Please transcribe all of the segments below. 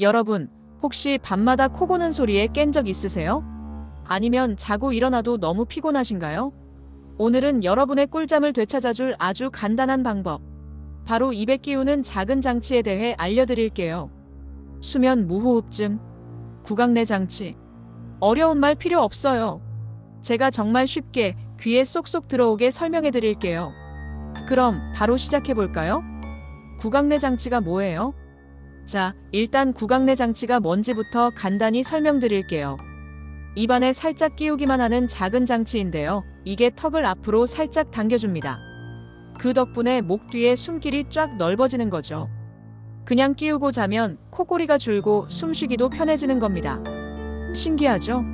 여러분, 혹시 밤마다 코 고는 소리에 깬 적 있으세요? 아니면 자고 일어나도 너무 피곤하신가요? 오늘은 여러분의 꿀잠을 되찾아줄 아주 간단한 방법. 바로 입에 끼우는 작은 장치에 대해 알려드릴게요. 수면 무호흡증, 구강내 장치. 어려운 말 필요 없어요. 제가 정말 쉽게 귀에 쏙쏙 들어오게 설명해 드릴게요. 그럼 바로 시작해 볼까요? 구강내 장치가 뭐예요? 자, 일단 구강내 장치가 뭔지부터 간단히 설명드릴게요. 입안에 살짝 끼우기만 하는 작은 장치인데요. 이게 턱을 앞으로 살짝 당겨줍니다. 그 덕분에 목 뒤에 숨길이 쫙 넓어지는 거죠. 그냥 끼우고 자면 코골이가 줄고 숨쉬기도 편해지는 겁니다. 신기하죠?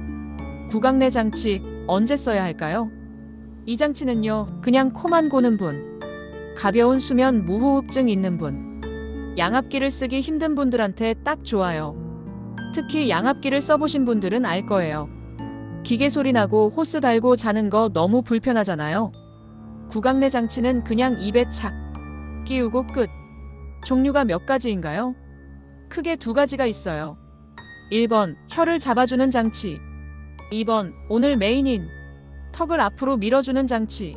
구강내 장치 언제 써야 할까요? 이 장치는요, 그냥 코만 고는 분, 가벼운 수면 무호흡증 있는 분, 양압기를 쓰기 힘든 분들한테 딱 좋아요. 특히 양압기를 써보신 분들은 알 거예요. 기계 소리 나고 호스 달고 자는 거 너무 불편하잖아요. 구강내 장치는 그냥 입에 착 끼우고 끝. 종류가 몇 가지인가요? 크게 두 가지가 있어요. 1번 혀를 잡아주는 장치. 2번 오늘 메인인 턱을 앞으로 밀어주는 장치.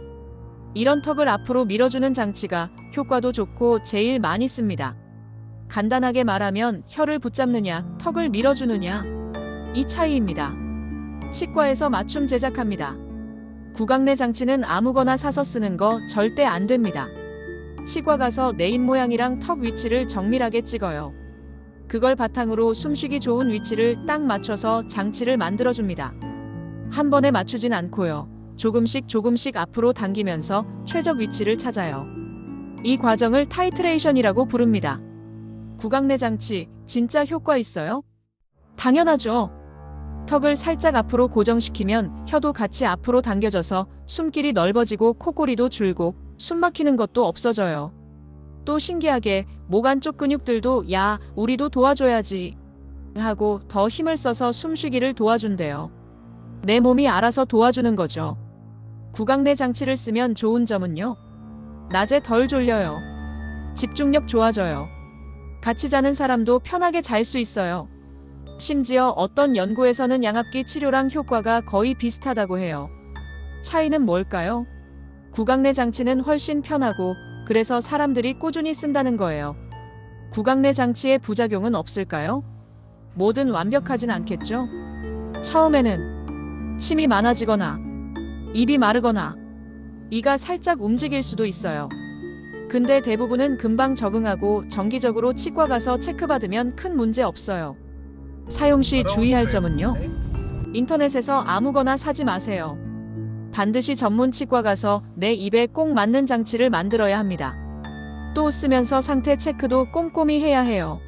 이런 턱을 앞으로 밀어주는 장치가 효과도 좋고 제일 많이 씁니다. 간단하게 말하면 혀를 붙잡느냐, 턱을 밀어주느냐. 이 차이입니다. 치과에서 맞춤 제작합니다. 구강내 장치는 아무거나 사서 쓰는 거 절대 안 됩니다. 치과 가서 내 입 모양이랑 턱 위치를 정밀하게 찍어요. 그걸 바탕으로 숨쉬기 좋은 위치를 딱 맞춰서 장치를 만들어줍니다. 한 번에 맞추진 않고요. 조금씩 조금씩 앞으로 당기면서 최적 위치를 찾아요. 이 과정을 타이트레이션이라고 부릅니다. 구강내 장치 진짜 효과 있어요? 당연하죠. 턱을 살짝 앞으로 고정시키면 혀도 같이 앞으로 당겨져서 숨길이 넓어지고 코골이도 줄고 숨 막히는 것도 없어져요. 또 신기하게 목 안쪽 근육들도 야, 우리도 도와줘야지 하고 더 힘을 써서 숨쉬기를 도와준대요. 내 몸이 알아서 도와주는 거죠. 구강내 장치를 쓰면 좋은 점은요. 낮에 덜 졸려요. 집중력 좋아져요. 같이 자는 사람도 편하게 잘 수 있어요. 심지어 어떤 연구에서는 양압기 치료랑 효과가 거의 비슷하다고 해요. 차이는 뭘까요? 구강내 장치는 훨씬 편하고 그래서 사람들이 꾸준히 쓴다는 거예요. 구강내 장치의 부작용은 없을까요? 뭐든 완벽하진 않겠죠? 처음에는 침이 많아지거나 입이 마르거나 이가 살짝 움직일 수도 있어요. 근데 대부분은 금방 적응하고 정기적으로 치과 가서 체크받으면 큰 문제 없어요. 사용 시 주의할 점은요. 인터넷에서 아무거나 사지 마세요. 반드시 전문 치과 가서 내 입에 꼭 맞는 장치를 만들어야 합니다. 또 쓰면서 상태 체크도 꼼꼼히 해야 해요.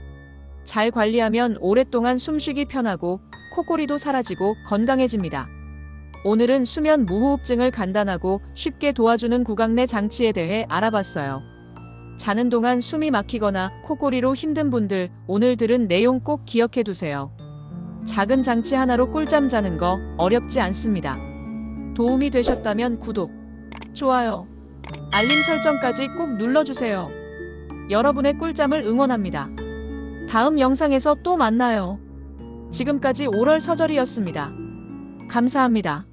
잘 관리하면 오랫동안 숨쉬기 편하고 코골이도 사라지고 건강해집니다. 오늘은 수면 무호흡증을 간단하고 쉽게 도와주는 구강 내 장치에 대해 알아봤어요. 자는 동안 숨이 막히거나 코골이로 힘든 분들 오늘 들은 내용 꼭 기억해 두세요. 작은 장치 하나로 꿀잠 자는 거 어렵지 않습니다. 도움이 되셨다면 구독, 좋아요, 알림 설정까지 꼭 눌러주세요. 여러분의 꿀잠을 응원합니다. 다음 영상에서 또 만나요. 지금까지 오럴 서절이었습니다. 감사합니다.